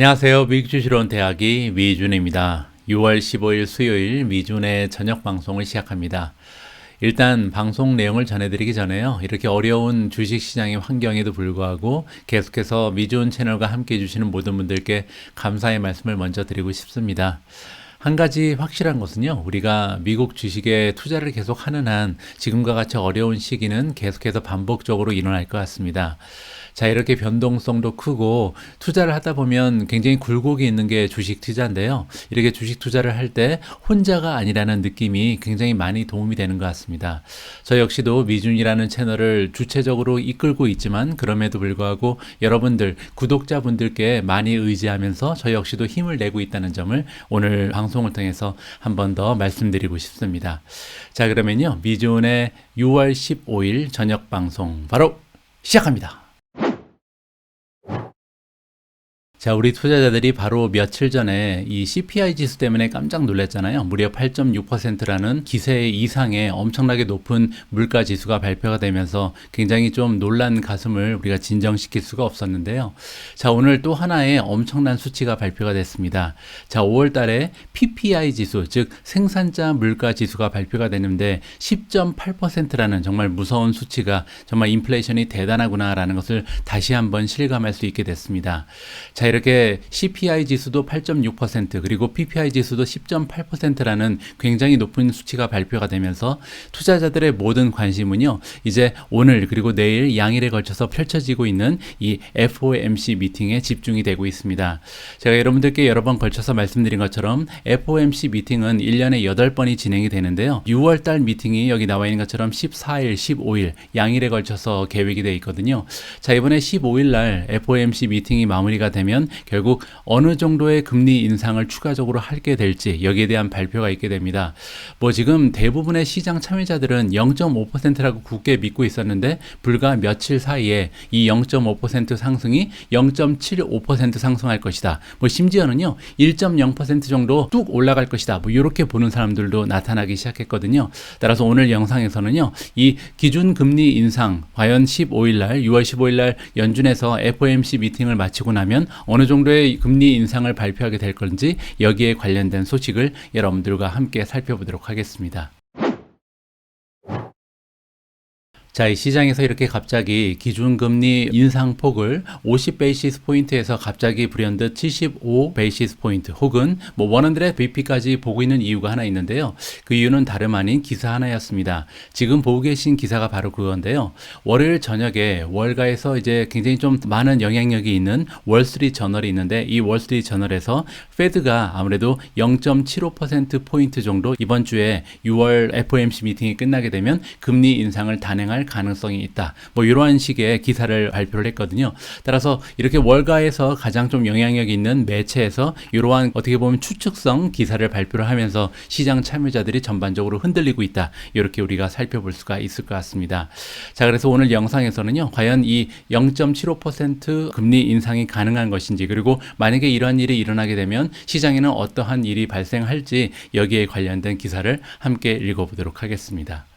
안녕하세요. 미국주시론 대학이 미준입니다. 6월 15일 수요일 미준의 저녁 방송을 시작합니다. 일단 방송 내용을 전해드리기 전에요. 이렇게 어려운 주식시장의 환경에도 불구하고 계속해서 미준 채널과 함께 해주시는 모든 분들께 감사의 말씀을 먼저 드리고 싶습니다. 한 가지 확실한 것은요, 우리가 미국 주식에 투자를 계속 하는 한 지금과 같이 어려운 시기는 계속해서 반복적으로 일어날 것 같습니다. 자, 이렇게 변동성도 크고 투자를 하다 보면 굉장히 굴곡이 있는 게 주식 투자인데요. 이렇게 주식 투자를 할 때 혼자가 아니라는 느낌이 굉장히 많이 도움이 되는 것 같습니다. 저 역시도 미준이라는 채널을 주체적으로 이끌고 있지만 그럼에도 불구하고 여러분들, 구독자분들께 많이 의지하면서 저 역시도 힘을 내고 있다는 점을 오늘 방송을 통해서 한 번 더 말씀드리고 싶습니다. 자, 그러면요. 미준의 6월 15일 저녁 방송 바로 시작합니다. 자, 우리 투자자들이 바로 며칠 전에 이 CPI 지수 때문에 깜짝 놀랐잖아요. 무려 8.6%라는 기세 이상의 엄청나게 높은 물가 지수가 발표가 되면서 굉장히 좀 놀란 가슴을 우리가 진정시킬 수가 없었는데요. 자, 오늘 또 하나의 엄청난 수치가 발표가 됐습니다. 자, 5월 달에 PPI 지수, 즉 생산자 물가 지수가 발표가 되는데 10.8%라는 정말 무서운 수치가 정말 인플레이션이 대단하구나라는 것을 다시 한번 실감할 수 있게 됐습니다. 자, 이렇게 CPI 지수도 8.6% 그리고 PPI 지수도 10.8%라는 굉장히 높은 수치가 발표가 되면서 투자자들의 모든 관심은요, 이제 오늘 그리고 내일 양일에 걸쳐서 펼쳐지고 있는 이 FOMC 미팅에 집중이 되고 있습니다. 제가 여러분들께 여러 번 걸쳐서 말씀드린 것처럼 FOMC 미팅은 1년에 8번이 진행이 되는데요. 6월 달 미팅이 여기 나와 있는 것처럼 14일, 15일 양일에 걸쳐서 계획이 되어 있거든요. 자, 이번에 15일 날 FOMC 미팅이 마무리가 되면 되면 결국 어느 정도의 금리 인상을 추가적으로 하게 될지 여기에 대한 발표가 있게 됩니다. 뭐 지금 대부분의 시장 참여자들은 0.5%라고 굳게 믿고 있었는데 불과 며칠 사이에 이 0.5% 상승이 0.75% 상승할 것이다. 뭐 심지어는요 1.0% 정도 뚝 올라갈 것이다. 뭐 이렇게 보는 사람들도 나타나기 시작했거든요. 따라서 오늘 영상에서는요 이 기준 금리 인상 과연 15일 날 6월 15일 날 연준에서 FOMC 미팅을 마치고 나면 어느 정도의 금리 인상을 발표하게 될 건지 여기에 관련된 소식을 여러분들과 함께 살펴보도록 하겠습니다. 자, 이 시장에서 이렇게 갑자기 기준금리 인상폭을 50 베이시스 포인트에서 갑자기 불현듯 75 베이시스 포인트 혹은 뭐100 BP까지 보고 있는 이유가 하나 있는데요. 그 이유는 다름 아닌 기사 하나였습니다. 지금 보고 계신 기사가 바로 그건데요. 월요일 저녁에 월가에서 이제 굉장히 좀 많은 영향력이 있는 월스트리트 저널이 있는데 이 월스트리트 저널에서 페드가 아무래도 0.75% 포인트 정도 이번 주에 6월 FOMC 미팅이 끝나게 되면 금리 인상을 단행할 나타날 가능성이 있다. 뭐 이러한 식의 기사를 발표를 했거든요. 따라서 이렇게 월가에서 가장 좀 영향력 있는 매체에서 이러한 어떻게 보면 추측성 기사를 발표를 하면서 시장 참여자들이 전반적으로 흔들리고 있다. 이렇게 우리가 살펴볼 수가 있을 것 같습니다. 자, 그래서 오늘 영상에서는요. 과연 이 0.75% 금리 인상이 가능한 것인지 그리고 만약에 이러한 일이 일어나게 되면 시장에는 어떠한 일이 발생할지 여기에 관련된 기사를 함께 읽어보도록 하겠습니다.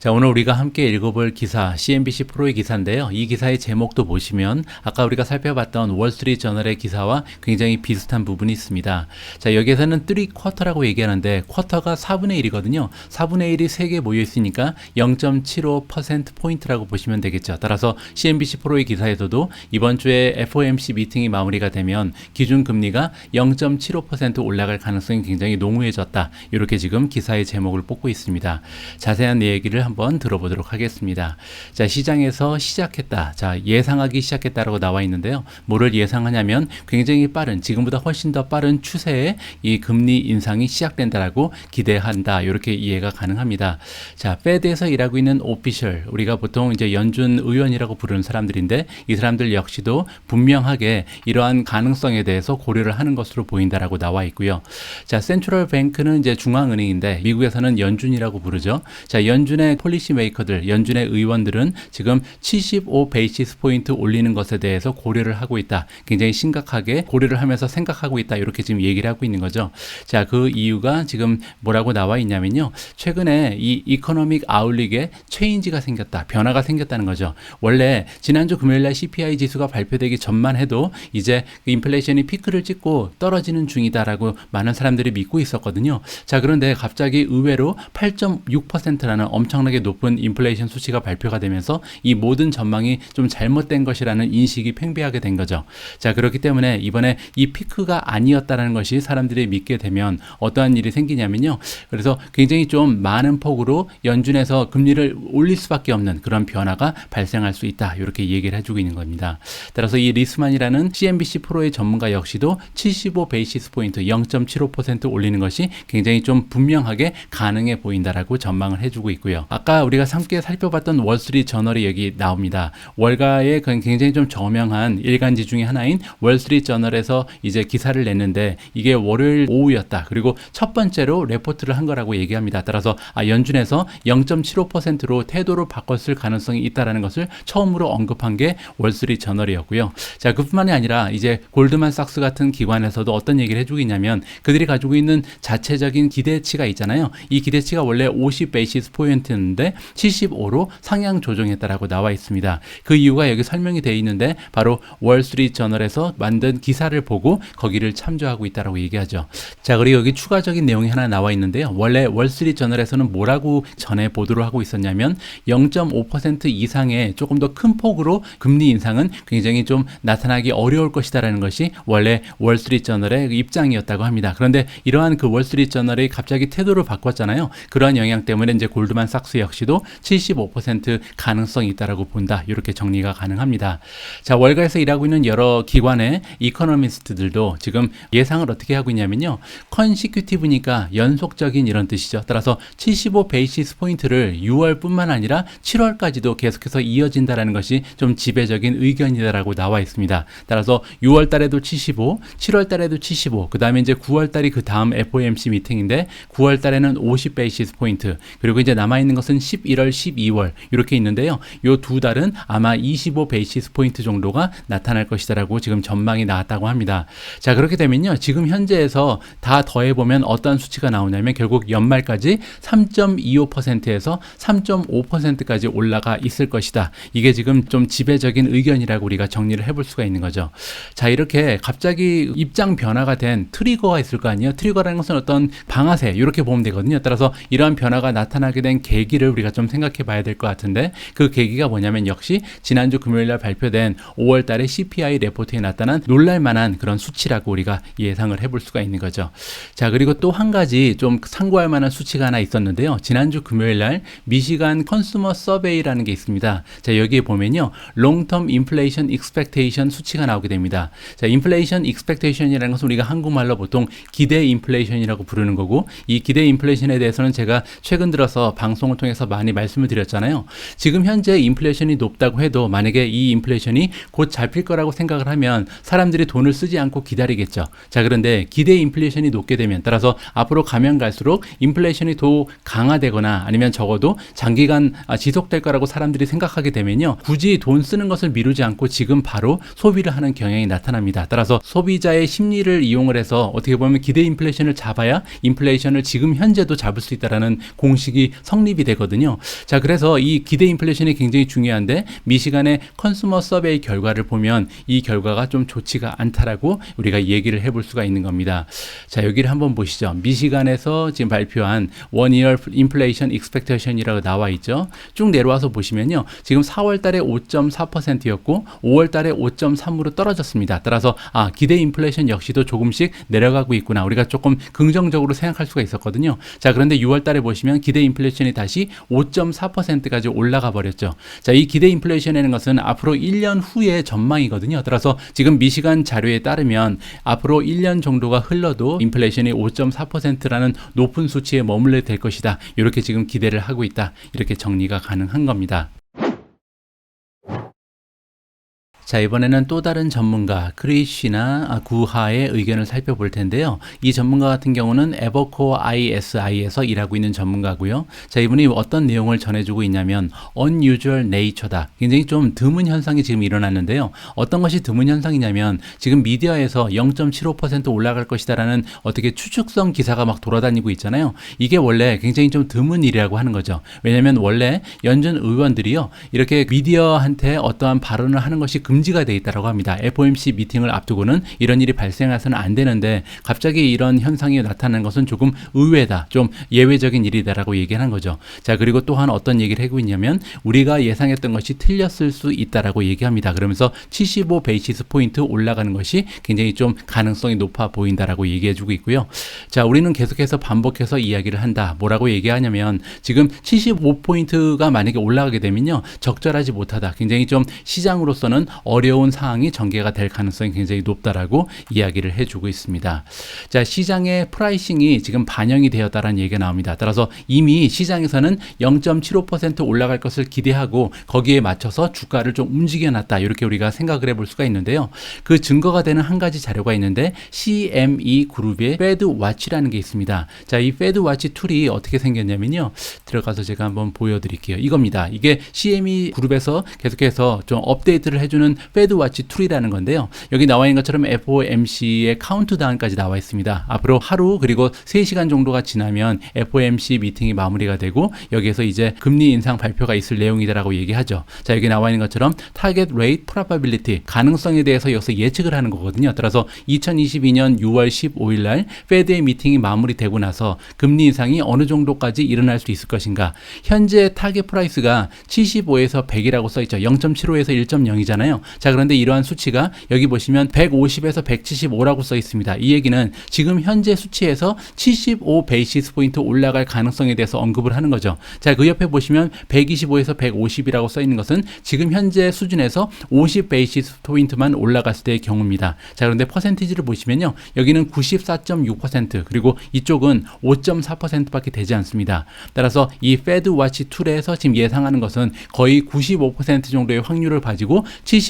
자, 오늘 우리가 함께 읽어볼 기사, CNBC 프로의 기사인데요. 이 기사의 제목도 보시면 아까 우리가 살펴봤던 월스트리트 저널의 기사와 굉장히 비슷한 부분이 있습니다. 자, 여기에서는 3 쿼터라고 얘기하는데 쿼터가 4분의 1이거든요. 4분의 1이 3개 모여 있으니까 0.75% 포인트라고 보시면 되겠죠. 따라서 CNBC 프로의 기사에서도 이번 주에 FOMC 미팅이 마무리가 되면 기준 금리가 0.75% 올라갈 가능성이 굉장히 농후해졌다. 이렇게 지금 기사의 제목을 뽑고 있습니다. 자세한 얘기를 한번 들어보도록 하겠습니다. 자, 시장에서 시작했다. 자, 예상하기 시작했다라고 나와 있는데요. 뭐를 예상하냐면 굉장히 빠른, 지금보다 훨씬 더 빠른 추세의 이 금리 인상이 시작된다라고 기대한다. 이렇게 이해가 가능합니다. 자, 페드에서 일하고 있는 오피셜, 우리가 보통 이제 연준 의원이라고 부르는 사람들인데 이 사람들 역시도 분명하게 이러한 가능성에 대해서 고려를 하는 것으로 보인다라고 나와 있고요. 자, 센트럴 뱅크는 이제 중앙은행인데 미국에서는 연준이라고 부르죠. 자, 연준의 폴리시 메이커들, 연준의 의원들은 지금 75 베이시스 포인트 올리는 것에 대해서 고려를 하고 있다. 굉장히 심각하게 고려를 하면서 생각하고 있다. 이렇게 지금 얘기를 하고 있는 거죠. 자, 그 이유가 지금 뭐라고 나와 있냐면요. 최근에 이 이코노믹 아울릭에 체인지가 생겼다. 변화가 생겼다는 거죠. 원래 지난주 금요일 날 CPI 지수가 발표되기 전만 해도 이제 그 인플레이션이 피크를 찍고 떨어지는 중이다라고 많은 사람들이 믿고 있었거든요. 자, 그런데 갑자기 의외로 8.6%라는 엄청나게 높은 인플레이션 수치가 발표가 되면서 이 모든 전망이 좀 잘못된 것이라는 인식이 팽배하게 된 거죠. 자, 그렇기 때문에 이번에 이 피크가 아니었다라는 것이 사람들이 믿게 되면 어떠한 일이 생기냐면요. 그래서 굉장히 좀 많은 폭으로 연준에서 금리를 올릴 수밖에 없는 그런 변화가 발생할 수 있다. 이렇게 얘기를 해주고 있는 겁니다. 따라서 이 리스만이라는 CNBC 프로의 전문가 역시도 75 베이시스 포인트 0.75% 올리는 것이 굉장히 좀 분명하게 가능해 보인다라고 전망을 해주고 있고요. 아까 우리가 함께 살펴봤던 월스트리트 저널이 여기 나옵니다. 월가의 그 굉장히 좀 저명한 일간지 중에 하나인 월스트리트 저널에서 이제 기사를 냈는데 이게 월요일 오후였다. 그리고 첫 번째로 레포트를 한 거라고 얘기합니다. 따라서 아, 연준에서 0.75%로 태도를 바꿨을 가능성이 있다라는 것을 처음으로 언급한 게 월스트리트 저널이었고요. 자, 그뿐만이 아니라 이제 골드만삭스 같은 기관에서도 어떤 얘기를 해주고 있냐면 그들이 가지고 있는 자체적인 기대치가 있잖아요. 이 기대치가 원래 50 베이시스 포인트 였는데 75로 상향 조정했다라고 나와 있습니다. 그 이유가 여기 설명이 되어 있는데 바로 월스트리트 저널에서 만든 기사를 보고 거기를 참조하고 있다라고 얘기하죠. 자, 그리고 여기 추가적인 내용이 하나 나와 있는데요. 원래 월스트리트 저널에서는 뭐라고 전에 보도를 하고 있었냐면 0.5% 이상의 조금 더 큰 폭으로 금리 인상은 굉장히 좀 나타나기 어려울 것이다라는 것이 원래 월스트리트 저널의 입장이었다고 합니다. 그런데 이러한 그 월스트리트 저널이 갑자기 태도를 바꿨잖아요. 그러한 영향 때문에 이제 골드만 삭스 역시도 75% 가능성이 있다라고 본다. 이렇게 정리가 가능합니다. 자, 월가에서 일하고 있는 여러 기관의 이코노미스트들도 지금 예상을 어떻게 하고 있냐면요. 컨시큐티브니까 연속적인 이런 뜻이죠. 따라서 75 베이시스 포인트를 6월뿐만 아니라 7월까지도 계속해서 이어진다라는 것이 좀 지배적인 의견이다라고 나와 있습니다. 따라서 6월 달에도 75, 7월 달에도 75, 그 다음에 이제 9월 달이 그 다음 FOMC 미팅인데 9월 달에는 50 베이시스 포인트, 그리고 이제 남아 있는 것은 11월, 12월 이렇게 있는데요. 요 두 달은 아마 25 베이시스 포인트 정도가 나타날 것이다라고 지금 전망이 나왔다고 합니다. 자, 그렇게 되면요. 지금 현재에서 다 더해보면 어떤 수치가 나오냐면 결국 연말까지 3.25%에서 3.5%까지 올라가 있을 것이다. 이게 지금 좀 지배적인 의견이라고 우리가 정리를 해볼 수가 있는 거죠. 자, 이렇게 갑자기 입장 변화가 된 트리거가 있을 거 아니에요? 트리거라는 것은 어떤 방아쇠, 이렇게 보면 되거든요. 따라서 이러한 변화가 나타나게 된 계기 를 우리가 좀 생각해 봐야 될 것 같은데 그 계기가 뭐냐면 역시 지난주 금요일 날 발표된 5월 달에 CPI 레포트에 나타난 놀랄 만한 그런 수치라고 우리가 예상을 해볼 수가 있는 거죠. 자, 그리고 또 한 가지 좀 참고할 만한 수치가 하나 있었는데요. 지난주 금요일 날 미시간 컨슈머 서베이라는 게 있습니다. 자, 여기에 보면요. 롱텀 인플레이션 익스펙테이션 수치가 나오게 됩니다. 자, 인플레이션 익스펙테이션이라는 것은 우리가 한국말로 보통 기대 인플레이션이라고 부르는 거고 이 기대 인플레이션에 대해서는 제가 최근 들어서 방송을 통해서 많이 말씀을 드렸잖아요. 지금 현재 인플레이션이 높다고 해도 만약에 이 인플레이션이 곧 잡힐 거라고 생각을 하면 사람들이 돈을 쓰지 않고 기다리겠죠. 자, 그런데 기대 인플레이션이 높게 되면 따라서 앞으로 가면 갈수록 인플레이션이 더 강화되거나 아니면 적어도 장기간 아, 지속될 거라고 사람들이 생각하게 되면요. 굳이 돈 쓰는 것을 미루지 않고 지금 바로 소비를 하는 경향이 나타납니다. 따라서 소비자의 심리를 이용을 해서 어떻게 보면 기대 인플레이션을 잡아야 인플레이션을 지금 현재도 잡을 수 있다라는 공식이 성립이 되거든요. 자, 그래서 이 기대 인플레이션이 굉장히 중요한데 미시간의 컨슈머 서베이 결과를 보면 이 결과가 좀 좋지가 않다라고 우리가 얘기를 해볼 수가 있는 겁니다. 자, 여기를 한번 보시죠. 미시간에서 지금 발표한 원 이어 인플레이션 익스펙테이션이라고 나와 있죠. 쭉 내려와서 보시면요. 지금 4월 달에 5.4%였고 5월 달에 5.3으로 떨어졌습니다. 따라서 아, 기대 인플레이션 역시도 조금씩 내려가고 있구나. 우리가 조금 긍정적으로 생각할 수가 있었거든요. 자, 그런데 6월 달에 보시면 기대 인플레이션이 다시 5.4%까지 올라가 버렸죠. 자, 이 기대 인플레이션이라는 것은 앞으로 1년 후의 전망이거든요. 따라서 지금 미시간 자료에 따르면 앞으로 1년 정도가 흘러도 인플레이션이 5.4%라는 높은 수치에 머물러 될 것이다. 이렇게 지금 기대를 하고 있다. 이렇게 정리가 가능한 겁니다. 자, 이번에는 또 다른 전문가 크리쉬나 아, 구하의 의견을 살펴볼 텐데요. 이 전문가 같은 경우는 에버코어 ISI에서 일하고 있는 전문가고요. 자, 이분이 어떤 내용을 전해주고 있냐면 unusual nature다. 굉장히 좀 드문 현상이 지금 일어났는데요. 어떤 것이 드문 현상이냐면 지금 미디어에서 0.75% 올라갈 것이다라는 어떻게 추측성 기사가 막 돌아다니고 있잖아요. 이게 원래 굉장히 좀 드문 일이라고 하는 거죠. 왜냐하면 원래 연준 의원들이요 이렇게 미디어한테 어떠한 발언을 하는 것이 금 지가 돼 있다라고 합니다. FOMC 미팅을 앞두고는 이런 일이 발생해서는 안 되는데 갑자기 이런 현상이 나타나는 것은 조금 의외다, 좀 예외적인 일이다라고 얘기하는 거죠. 자 그리고 또한 어떤 얘기를 하고 있냐면 우리가 예상했던 것이 틀렸을 수 있다라고 얘기합니다. 그러면서 75 베이시스 포인트 올라가는 것이 굉장히 좀 가능성이 높아 보인다라고 얘기해 주고 있고요. 자 우리는 계속해서 반복해서 이야기를 한다. 뭐라고 얘기하냐면 지금 75 포인트가 만약에 올라가게 되면요 적절하지 못하다. 굉장히 좀 시장으로서는 어려운 상황이 전개가 될 가능성이 굉장히 높다라고 이야기를 해주고 있습니다. 자 시장의 프라이싱이 지금 반영이 되었다라는 얘기가 나옵니다. 따라서 이미 시장에서는 0.75% 올라갈 것을 기대하고 거기에 맞춰서 주가를 좀 움직여놨다. 이렇게 우리가 생각을 해볼 수가 있는데요. 그 증거가 되는 한 가지 자료가 있는데 CME 그룹의 페드 와치라는 게 있습니다. 자, 이 페드 와치 툴이 어떻게 생겼냐면요. 들어가서 제가 한번 보여드릴게요. 이겁니다. 이게 CME 그룹에서 계속해서 좀 업데이트를 해주는 페드 와치 툴이라는 건데요. 여기 나와 있는 것처럼 FOMC의 카운트다운까지 나와 있습니다. 앞으로 하루 그리고 3시간 정도가 지나면 FOMC 미팅이 마무리가 되고 여기에서 이제 금리 인상 발표가 있을 내용이다라고 얘기하죠. 자, 여기 나와 있는 것처럼 타겟 레이트 프로바빌리티 가능성에 대해서 여기서 예측을 하는 거거든요. 따라서 2022년 6월 15일 날 페드의 미팅이 마무리되고 나서 금리 인상이 어느 정도까지 일어날 수 있을 것인가. 현재 타겟 프라이스가 75에서 100이라고 써 있죠. 0.75에서 1.0이잖아요. 자, 그런데 이러한 수치가 여기 보시면 150에서 175라고 써 있습니다. 이 얘기는 지금 현재 수치에서 75 베이시스 포인트 올라갈 가능성에 대해서 언급을 하는 거죠. 자, 그 옆에 보시면 125에서 150이라고 써 있는 것은 지금 현재 수준에서 50 베이시스 포인트만 올라갔을 때의 경우입니다. 자, 그런데 퍼센티지를 보시면요. 여기는 94.6% 그리고 이쪽은 5.4%밖에 되지 않습니다. 따라서 이 페드 와치 툴에서 지금 예상하는 것은 거의 95% 정도의 확률을 가지고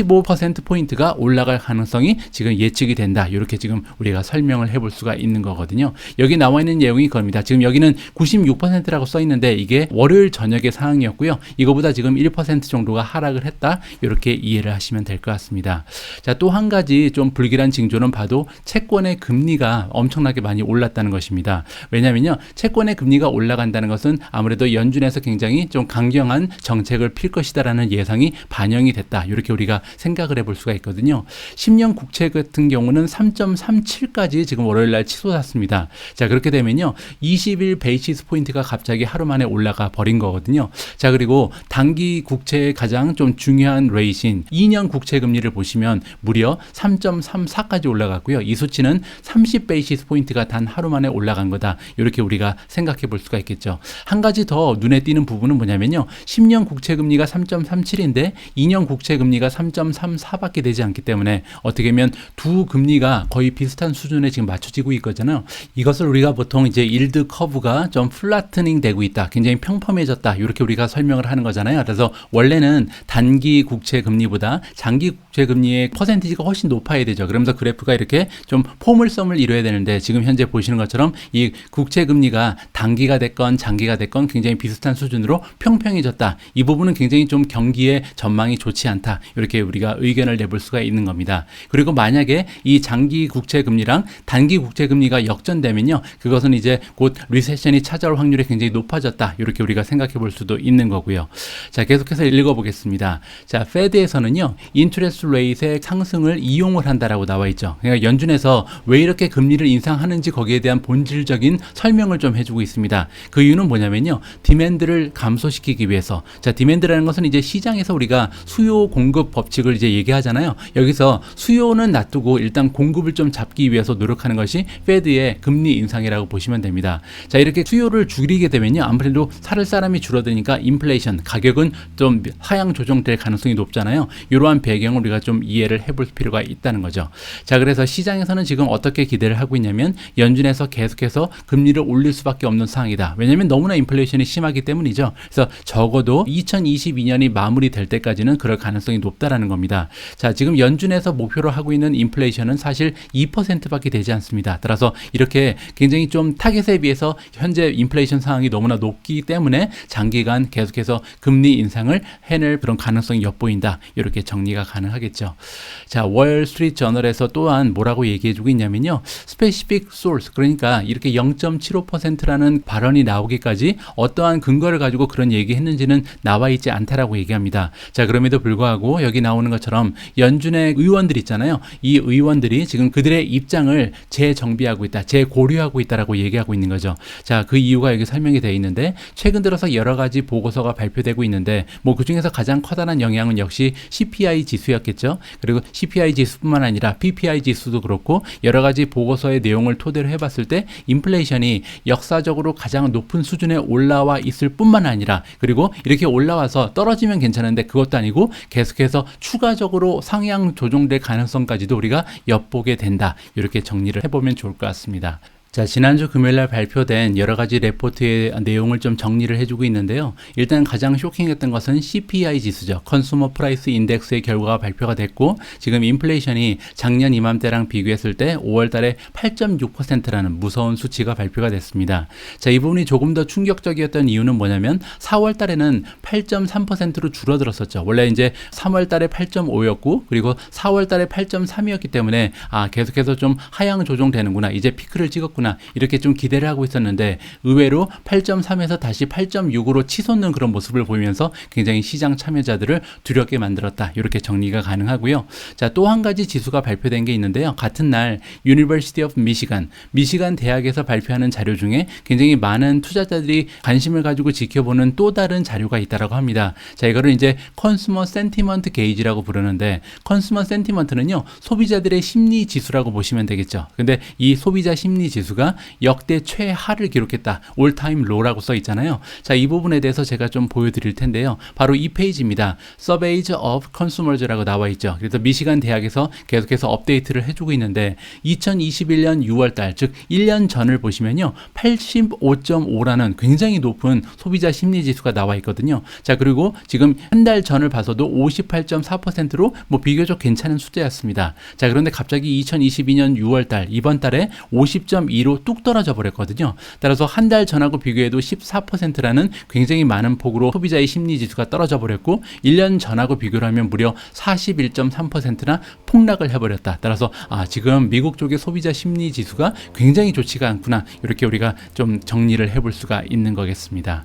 75% 포인트가 올라갈 가능성이 지금 예측이 된다. 이렇게 지금 우리가 설명을 해볼 수가 있는 거거든요. 여기 나와 있는 내용이 그겁니다. 지금 여기는 96%라고 써 있는데 이게 월요일 저녁의 상황이었고요. 이거보다 지금 1% 정도가 하락을 했다. 이렇게 이해를 하시면 될 것 같습니다. 자, 또 한 가지 좀 불길한 징조는 봐도 채권의 금리가 엄청나게 많이 올랐다는 것입니다. 왜냐면요. 채권의 금리가 올라간다는 것은 아무래도 연준에서 굉장히 좀 강경한 정책을 필 것이다라는 예상이 반영이 됐다. 이렇게 우리가 생각을 해볼 수가 있거든요. 10년 국채 같은 경우는 3.37까지 지금 월요일 날 치솟았습니다. 자, 그렇게 되면요. 21 베이시스 포인트가 갑자기 하루 만에 올라가 버린 거거든요. 자, 그리고 단기 국채의 가장 좀 중요한 레이신 2년 국채 금리를 보시면 무려 3.34까지 올라갔고요. 이 수치는 30 베이시스 포인트가 단 하루 만에 올라간 거다. 이렇게 우리가 생각해 볼 수가 있겠죠. 한 가지 더 눈에 띄는 부분은 뭐냐면요. 10년 국채 금리가 3.37인데 2년 국채 금리가 3.34밖에 되지 않기 때문에 어떻게 보면 두 금리가 거의 비슷한 수준에 지금 맞춰지고 있거든요. 이것을 우리가 보통 이제 일드 커브가 좀 플라트닝 되고 있다. 굉장히 평범해졌다. 이렇게 우리가 설명을 하는 거잖아요. 그래서 원래는 단기 국채 금리보다 장기 국채 금리의 퍼센티지가 훨씬 높아야 되죠. 그러면서 그래프가 이렇게 좀 포물섬을 이뤄야 되는데 지금 현재 보시는 것처럼 이 국채 금리가 단기가 됐건 장기가 됐건 굉장히 비슷한 수준으로 평평해졌다. 이 부분은 굉장히 좀 경기의 전망이 좋지 않다. 이렇게 우리가 의견을 내볼 수가 있는 겁니다. 그리고 만약에 이 장기 국채 금리랑 단기 국채 금리가 역전되면요. 그것은 이제 곧 리세션이 찾아올 확률이 굉장히 높아졌다. 이렇게 우리가 생각해 볼 수도 있는 거고요. 자, 계속해서 읽어 보겠습니다. 자, 페드에서는요. 인트레스 레이트의 상승을 이용을 한다라고 나와 있죠. 그러니까 연준에서 왜 이렇게 금리를 인상하는지 거기에 대한 본질적인 설명을 좀 해주고 있습니다. 그 이유는 뭐냐면요. 디맨드를 감소시키기 위해서. 자, 디맨드라는 것은 이제 시장에서 우리가 수요 공급 법칙 을 이제 얘기하잖아요. 여기서 수요는 놔두고 일단 공급을 좀 잡기 위해서 노력하는 것이 페드의 금리 인상이라고 보시면 됩니다. 자, 이렇게 수요를 줄이게 되면요. 아무래도 살 사람이 줄어드니까 인플레이션, 가격은 좀 하향 조정될 가능성이 높잖아요. 이러한 배경을 우리가 좀 이해를 해볼 필요가 있다는 거죠. 자, 그래서 시장에서는 지금 어떻게 기대를 하고 있냐면 연준에서 계속해서 금리를 올릴 수밖에 없는 상황이다. 왜냐하면 너무나 인플레이션이 심하기 때문이죠. 그래서 적어도 2022년이 마무리될 때까지는 그럴 가능성이 높다라는 겁니다. 자, 지금 연준에서 목표로 하고 있는 인플레이션은 사실 2%밖에 되지 않습니다. 따라서 이렇게 굉장히 좀 타겟에 비해서 현재 인플레이션 상황이 너무나 높기 때문에 장기간 계속해서 금리 인상을 해낼 그런 가능성이 엿보인다. 이렇게 정리가 가능하겠죠. 자, 월 스트리트 저널에서 또한 뭐라고 얘기해 주고 있냐면요. 스페시픽 소스 그러니까 이렇게 0.75%라는 발언이 나오기까지 어떠한 근거를 가지고 그런 얘기했는지는 나와 있지 않다라고 얘기합니다. 자, 그럼에도 불구하고 여기 나 오는 것처럼 연준의 의원들 있잖아요. 이 의원들이 지금 그들의 입장을 재정비하고 있다, 재고려하고 있다라고 얘기하고 있는 거죠. 자, 그 이유가 여기 설명이 되어 있는데 최근 들어서 여러 가지 보고서가 발표되고 있는데 뭐 그 중에서 가장 커다란 영향은 역시 CPI 지수였겠죠. 그리고 CPI 지수뿐만 아니라 PPI 지수도 그렇고 여러 가지 보고서의 내용을 토대로 해봤을 때 인플레이션이 역사적으로 가장 높은 수준에 올라와 있을 뿐만 아니라 그리고 이렇게 올라와서 떨어지면 괜찮은데 그것도 아니고 계속해서 추가적으로 상향 조정될 가능성까지도 우리가 엿보게 된다. 이렇게 정리를 해보면 좋을 것 같습니다. 자, 지난주 금요일 날 발표된 여러 가지 레포트의 내용을 좀 정리를 해주고 있는데요. 일단 가장 쇼킹했던 것은 CPI 지수죠. 컨슈머 프라이스 인덱스의 결과가 발표가 됐고, 지금 인플레이션이 작년 이맘때랑 비교했을 때 5월 달에 8.6%라는 무서운 수치가 발표가 됐습니다. 자, 이 부분이 조금 더 충격적이었던 이유는 뭐냐면 4월 달에는 8.3%로 줄어들었었죠. 원래 이제 3월 달에 8.5였고, 그리고 4월 달에 8.3이었기 때문에, 아, 계속해서 좀 하향 조정되는구나. 이제 피크를 찍었구나. 하겠구나 이렇게 좀 기대를 하고 있었는데 의외로 8.3에서 다시 8.6으로 치솟는 그런 모습을 보이면서 굉장히 시장 참여자들을 두렵게 만들었다 이렇게 정리가 가능하고요. 자또 한 가지 지수가 발표된 게 있는데요. 같은 날 University of Michigan 미시간 대학에서 발표하는 자료 중에 굉장히 많은 투자자들이 관심을 가지고 지켜보는 또 다른 자료가 있다라고 합니다. 자 이거를 이제 컨슈머 센티먼트 게이지라고 부르는데 컨슈머 센티먼트는요 소비자들의 심리 지수라고 보시면 되겠죠. 근데 이 소비자 심리 지수 지수가 역대 최하를 기록했다. 올타임 로라고 써 있잖아요. 자, 이 부분에 대해서 제가 좀 보여드릴 텐데요. 바로 이 페이지입니다. Surveys of Consumers라고 나와 있죠. 그래서 미시간 대학에서 계속해서 업데이트를 해주고 있는데 2021년 6월달, 즉 1년 전을 보시면요. 85.5라는 굉장히 높은 소비자 심리 지수가 나와 있거든요. 자, 그리고 지금 한 달 전을 봐서도 58.4%로 뭐 비교적 괜찮은 숫자였습니다. 자, 그런데 갑자기 2022년 6월달, 이번 달에 50.2로 뚝 떨어져 버렸거든요. 따라서 한 달 전하고 비교해도 14%라는 굉장히 많은 폭으로 소비자의 심리 지수가 떨어져 버렸고 1년 전하고 비교를 하면 무려 41.3%나 폭락을 해버렸다. 따라서 아 지금 미국 쪽의 소비자 심리 지수가 굉장히 좋지가 않구나. 이렇게 우리가 좀 정리를 해볼 수가 있는 거겠습니다.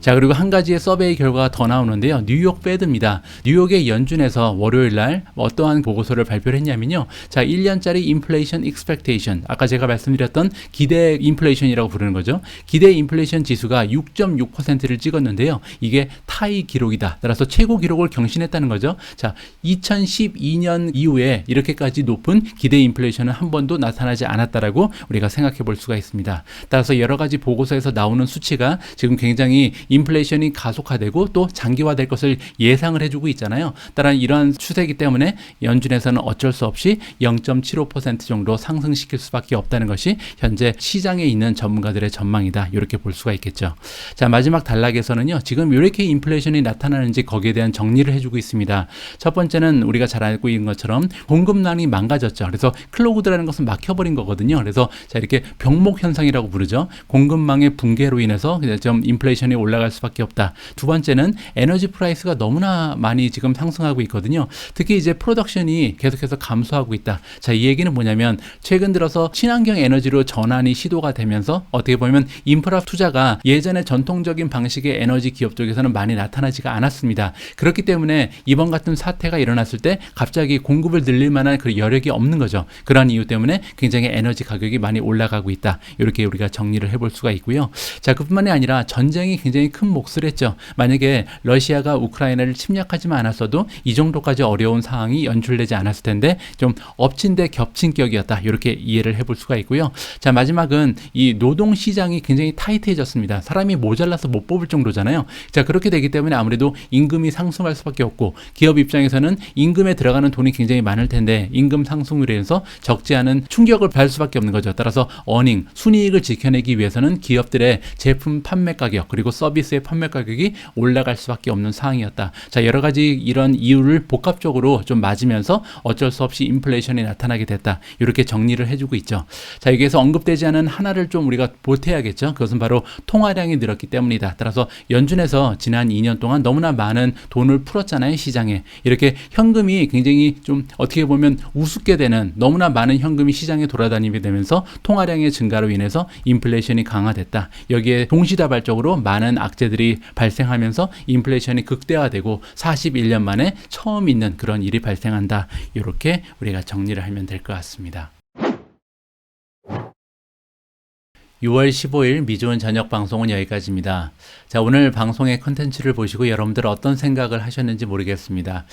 자 그리고 한 가지의 서베이 결과가 더 나오는데요. 뉴욕 페드입니다. 뉴욕의 연준에서 월요일 날 어떠한 보고서를 발표를 했냐면요. 자 1년짜리 인플레이션 익스펙테이션 아까 제가 말씀드렸던 기대 인플레이션이라고 부르는 거죠. 기대 인플레이션 지수가 6.6%를 찍었는데요. 이게 타이 기록이다. 따라서 최고 기록을 경신했다는 거죠. 자, 2012년 이후에 이렇게까지 높은 기대 인플레이션은 한 번도 나타나지 않았다라고 우리가 생각해 볼 수가 있습니다. 따라서 여러 가지 보고서에서 나오는 수치가 지금 굉장히 인플레이션이 가속화되고 또 장기화될 것을 예상을 해주고 있잖아요. 따라 이러한 추세이기 때문에 연준에서는 어쩔 수 없이 0.75% 정도 상승시킬 수밖에 없다는 것이 현재 시장에 있는 전문가들의 전망이다. 이렇게 볼 수가 있겠죠. 자, 마지막 단락에서는요. 지금 왜 이렇게 인플레이션이 나타나는지 거기에 대한 정리를 해주고 있습니다. 첫 번째는 우리가 잘 알고 있는 것처럼 공급난이 망가졌죠. 그래서 클로우드라는 것은 막혀버린 거거든요. 그래서 자, 이렇게 병목 현상이라고 부르죠. 공급망의 붕괴로 인해서 좀 인플레이션이 올라갈 수밖에 없다. 두 번째는 에너지 프라이스가 너무나 많이 지금 상승하고 있거든요. 특히 이제 프로덕션이 계속해서 감소하고 있다. 자, 이 얘기는 뭐냐면 최근 들어서 친환경 에너지로 전환이 시도가 되면서 어떻게 보면 인프라 투자가 예전의 전통적인 방식의 에너지 기업 쪽에서는 많이 나타나지가 않았습니다. 그렇기 때문에 이번 같은 사태가 일어났을 때 갑자기 공급을 늘릴 만한 그 여력이 없는 거죠. 그런 이유 때문에 굉장히 에너지 가격이 많이 올라가고 있다. 이렇게 우리가 정리를 해볼 수가 있고요. 자, 그뿐만이 아니라 전쟁이 굉장히 큰 몫을 했죠. 만약에 러시아가 우크라이나를 침략하지만 않았어도 이 정도까지 어려운 상황이 연출되지 않았을 텐데 좀 엎친 데 겹친 격이었다. 이렇게 이해를 해볼 수가 있고요. 자, 자, 마지막은 이 노동 시장이 굉장히 타이트해졌습니다. 사람이 모자라서 못 뽑을 정도잖아요. 자, 그렇게 되기 때문에 아무래도 임금이 상승할 수밖에 없고 기업 입장에서는 임금에 들어가는 돈이 굉장히 많을 텐데 임금 상승으로 인해서 적지 않은 충격을 받을 수밖에 없는 거죠. 따라서 어닝, 순이익을 지켜내기 위해서는 기업들의 제품 판매 가격 그리고 서비스의 판매 가격이 올라갈 수밖에 없는 상황이었다. 자, 여러 가지 이런 이유를 복합적으로 좀 맞으면서 어쩔 수 없이 인플레이션이 나타나게 됐다. 이렇게 정리를 해주고 있죠. 자, 여기에서 언급되지 않은 하나를 좀 우리가 보태야겠죠. 그것은 바로 통화량이 늘었기 때문이다. 따라서 연준에서 지난 2년 동안 너무나 많은 돈을 풀었잖아요. 시장에. 이렇게 현금이 굉장히 좀 어떻게 보면 우습게 되는 너무나 많은 현금이 시장에 돌아다니게 되면서 통화량의 증가로 인해서 인플레이션이 강화됐다. 여기에 동시다발적으로 많은 악재들이 발생하면서 인플레이션이 극대화되고 41년 만에 처음 있는 그런 일이 발생한다. 이렇게 우리가 정리를 하면 될 것 같습니다. 6월 15일 미주원 저녁 방송은 여기까지입니다. 자, 오늘 방송의 컨텐츠를 보시고 여러분들 어떤 생각을 하셨는지 모르겠습니다.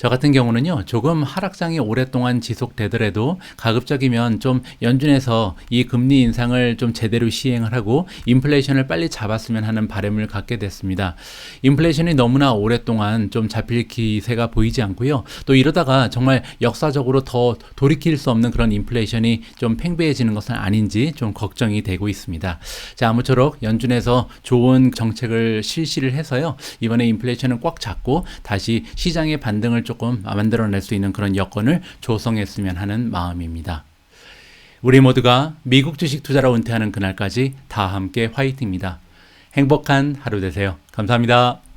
저 같은 경우는요, 조금 하락장이 오랫동안 지속되더라도 가급적이면 좀 연준에서 이 금리 인상을 좀 제대로 시행을 하고 인플레이션을 빨리 잡았으면 하는 바람을 갖게 됐습니다. 인플레이션이 너무나 오랫동안 좀 잡힐 기세가 보이지 않고요. 또 이러다가 정말 역사적으로 더 돌이킬 수 없는 그런 인플레이션이 좀 팽배해지는 것은 아닌지 좀 걱정이 되고 있습니다. 자, 아무쪼록 연준에서 좋은 정책을 실시를 해서요. 이번에 인플레이션을 꽉 잡고 다시 시장의 반등을 조금 만들어낼 수 있는 그런 여건을 조성했으면 하는 마음입니다. 우리 모두가 미국 주식 투자로 은퇴하는 그날까지 다 함께 화이팅입니다. 행복한 하루 되세요. 감사합니다.